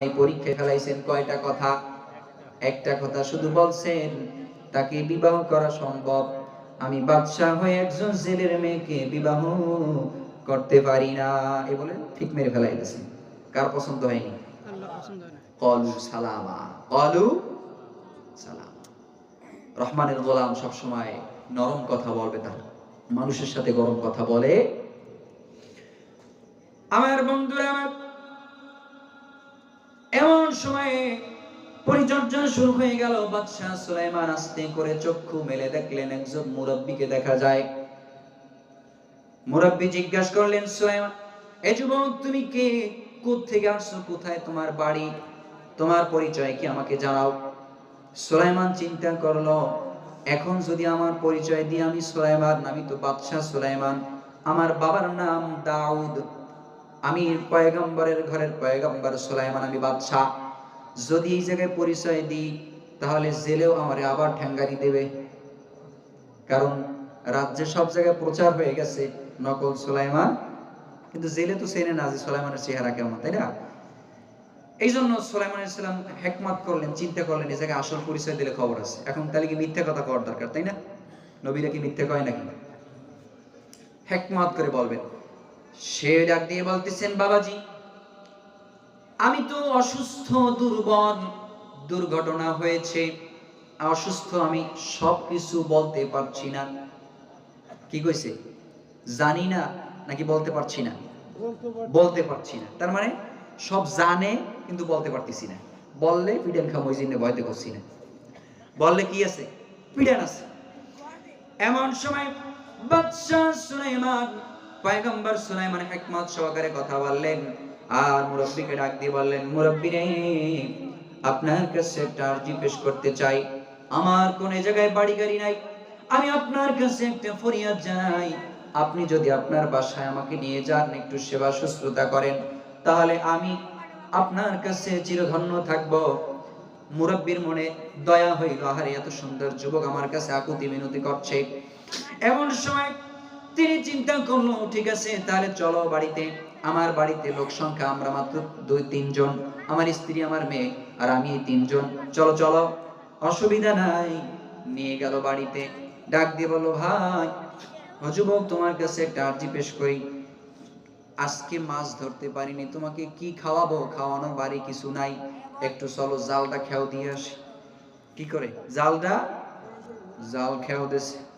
এই পরীক্ষায় ফেলাইছেন কয়টা কথা? একটা কথা শুধু বলছেন তাকে বিবাহ করা সম্ভব। আমি বাদশাহ হয়ে একজন জেলের মেয়েকে বিবাহ করতে পারি না। এ বলে ঠিক মেরে ফেলাই গেছেন কার পছন্দ হয়নি? হয় কলু সালামা। কলু সালাম। রহমানের গোলাম সবসময় নরম কথা বলবে তার। মানুষের সাথে গরম কথা বলে। আমার বন্ধুরা আমার এমন সময়ে পরিচর্যা শুরু হয়ে গেল। বাদশাহ সুলাইমান আস্তে করে চক্ষু মেলে দেখলেন একজন মুরব্বীকে দেখা যায়। মুরব্বী জিজ্ঞাসা করলেন, সুলাইমান, এ যুবক, তুমি কে? থেকে আসছো? কোথায় তোমার বাড়ি? তোমার পরিচয় কি আমাকে জানাও? সুলাইমান চিন্তা করল, এখন যদি আমার পরিচয় দিয়ে আমি সুলাইমান, আমি তো বাদশাহ সুলাইমান। আমার বাবার নাম দাউদ। আমি পয়গম্বরের ঘরের পয়গম্বর সুলাইমান আমি বাদশাহ, যদি এই জায়গায় পরিচয় দিই, তাহলে জেলেও আমারে আবার ঠ্যাঙ্গারি দেবে। কারণ রাজ্যে সব জায়গায় প্রচার হয়ে গেছে নকল সুলাইমান, কিন্তু জেলে তো চেনে না যে সুলাইমানের চেহারা কেমন, তাই না? এই জন্য সুলাইমান ইসলাম হেকমাত করলেন, চিন্তা করলেন, এই জায়গায় আসল পরিচয় দিলে খবর আছে। এখন তাহলে কি মিথ্যা কথা করার দরকার, তাই না? নবীরা কি মিথ্যা কয় নাকি? হেকমাত করে বলবেন। সে ডাক দিয়ে বলতেছেন বাবাজি আমি তো অসুস্থ দুর্বল দুর্ঘটনা হয়েছে। অসুস্থ আমি সব কিছু বলতে পারছি না। কি কইছে? জানি না নাকি বলতে পারছি না? বলতে পারছি না। তার মানে সব জানে কিন্তু বলতে পারতেছি না। বললে পিডেন খাম ওই জন্য ভয়তে করছি না। বললে কি আছে? পিডেন আছে। এমন সময় বাদশাহ সুলাইমান পয়গম্বর সুলাইমান হিকমত সহকারে কথা বললেন। আর মুরব্বিকে ডাক দিয়ে বললেন মুরব্বি রে আপনার কাছে একটা আর্জি পেশ করতে চাই। আমার কোন জায়গায় বাড়ি গাড়ি নাই। আমি আপনার কাছে একটা ফরিয়াদ জানাই। আপনি যদি আপনার বাসায় আমাকে নিয়ে যান, একটু সেবা শুশ্রূষা করেন, তাহলে আমি আপনার কাছে চিরধন্য থাকব। মুরব্বীর মনে দয়া হইল। আহারে, এত সুন্দর যুবক আমার কাছে আকুতি মিনতি করছে। এমন সময় তিনি চিন্তা করল, ঠিক আছে, তাহলে চলো বাড়িতে। আমার বাড়িতে লোক সংখ্যা, আমরা মাত্র দুই তিনজন আমার স্ত্রী, আমার মেয়ে, আর আমি তিনজন চলো চলো। অসুবিধা নাই। নিয়ে গেল বাড়িতে। ডাক দিয়ে বলল, ভাই, ও যুবক, তোমার কাছে একটা আর্জি পেশ করি। আজকে মাছ ধরতে পারিনি, তোমাকে কি খাওয়াবো? খাওয়ানোর বাড়ি কিছু নাই। একটু চলো, জালটা খেও দিয়ে আসি। কি করে? জালটা? জাল খেও দেছে।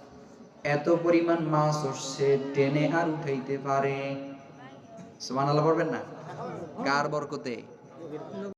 এত পরিমাণ মাছ উঠছে টেনে আর উঠাইতে পারে। সুবহানাল্লাহ পড়বেন না? কার বরকতে?